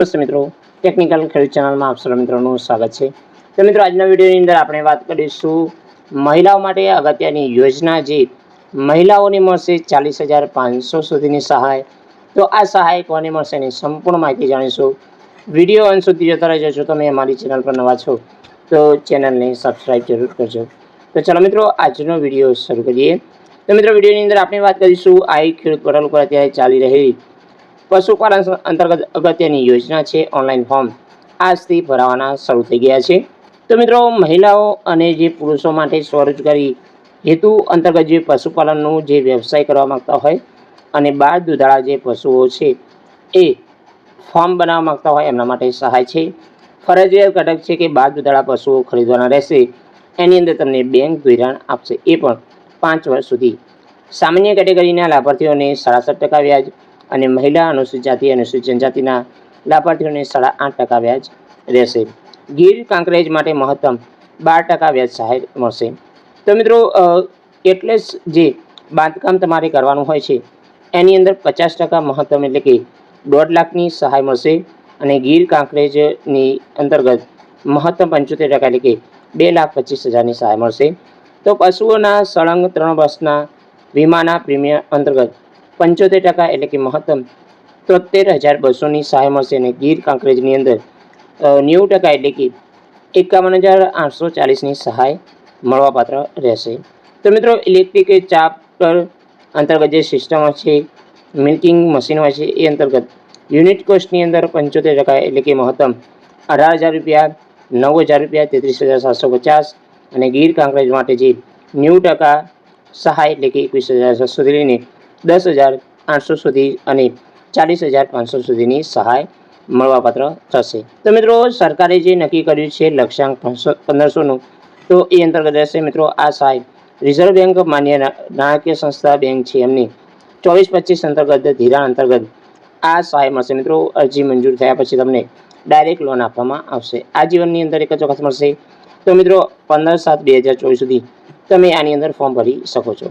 મિત્રો. ટેકનિકલ ખેડૂત ચેનલમાં આપ સર્વ મિત્રોનું સ્વાગત છે. તો મિત્રો, આજના વિડીયોની અંદર આપણે વાત કરીશું મહિલાઓ માટે અગત્યની યોજના જે મહિલાઓને મળશે ચાલીસ હજાર પાંચસો સુધીની સહાય. તો આ સહાય કોને મળશે એની સંપૂર્ણ માહિતી જાણીશું. વીડિયો અંત સુધી જતા રહેજો. જો તમે અમારી ચેનલ પર નવા છો, તો ચેનલને સબસ્ક્રાઈબ જરૂર કરજો. તો ચાલો મિત્રો, આજનો વીડિયો શરૂ કરીએ. તો મિત્રો, વિડીયોની અંદર આપણે વાત કરીશું આ એક ખેડૂત પોર્ટલ પર અત્યારે ચાલી રહેલી પશુપાલન અંતર્ગત અગત્યની યોજના છે ઓનલાઈન ફોર્મ. આજથી ભરાવાના શરૂ થઈ ગયા છે. તો મિત્રો, મહિલાઓ અને જે પુરુષો માટે સ્વરોજગારી હેતુ અંતર્ગત જે પશુપાલનનું જે વ્યવસાય કરવા માગતા હોય અને બાર દુધાળા જે પશુઓ છે, એ ફોર્મ બનાવવા માગતા હોય એમના માટે સહાય છે. ફરજિયાત ઘટક છે કે બાર દુધાળા પશુઓ ખરીદવાના રહેશે. એની અંદર તમને બેંક ધિરાણ આપશે. એ પણ પાંચ વર્ષ સુધી. સામાન્ય કેટેગરીના લાભાર્થીઓને સાડાસઠ ટકા વ્યાજ અને મહિલા અનુસૂચિત જાતિ અનુસૂચિત જનજાતિના લાભાર્થીઓને સાડા આઠ ટકા વ્યાજ રહેશે. ગીર કાંકરેજ માટે મહત્તમ બાર ટકા વ્યાજ સહાય મળશે. તો મિત્રો એટલે જ જે બાંધકામ તમારે કરવાનું હોય છે, એની અંદર પચાસ ટકા મહત્તમ એટલે કે દોઢ લાખની સહાય મળશે અને ગીર કાંકરેજની અંતર્ગત મહત્તમ પંચોતેર ટકા એટલે કે બે લાખ પચીસ હજારની સહાય મળશે. તો પશુઓના સળંગ, ત્રણ વર્ષના વીમાના પ્રીમિયમ અંતર્ગત પંચોતેર ટકા એટલે કે મહત્તમ તોતેર હજાર બસોની સહાય મળશે અને ગીર કાંકરેજની અંદર નેવું ટકા એટલે કે એકાવન હજાર આઠસો ચાલીસની સહાય મળવાપાત્ર રહેશે. તો મિત્રો, ઇલેક્ટ્રિક ચાપ્ટર અંતર્ગત જે સિસ્ટમ છે, મિલ્કિંગ મશીન હોય છે, એ અંતર્ગત યુનિટ કોસ્ટની અંદર પંચોતેર ટકા એટલે કે મહત્તમ અઢાર હજાર રૂપિયા, નવ હજાર રૂપિયા, તેત્રીસ હજાર સાતસો પચાસ અને ગીર કાંકરેજ માટે જે નેવું ટકા સહાય એટલે કે એકવીસ હજાર સાતસોથી લઈને દસ હજાર આઠસો સુધી અને ચાલીસ હજાર પાંચસો સુધીની સહાય મળવાપાત્ર થશે. તો મિત્રો, સરકારે જે નક્કી કર્યું છે લક્ષ્યાંક પાંચસો, પંદરસોનું, તો એ અંતર્ગત રહેશે. મિત્રો, આ સહાય રિઝર્વ બેંક માન્ય નાણાકીય સંસ્થા બેંક છે એમની. ચોવીસ પચીસ અંતર્ગત ધિરાણ અંતર્ગત આ સહાય મળશે. મિત્રો, અરજી મંજૂર થયા પછી તમને ડાયરેક્ટ લોન આપવામાં આવશે. આ જીવનની અંદર એક જ વખત મળશે. તો મિત્રો, પંદર સાત બે હજાર ચોવીસ સુધી તમે આની અંદર ફોર્મ ભરી શકો છો.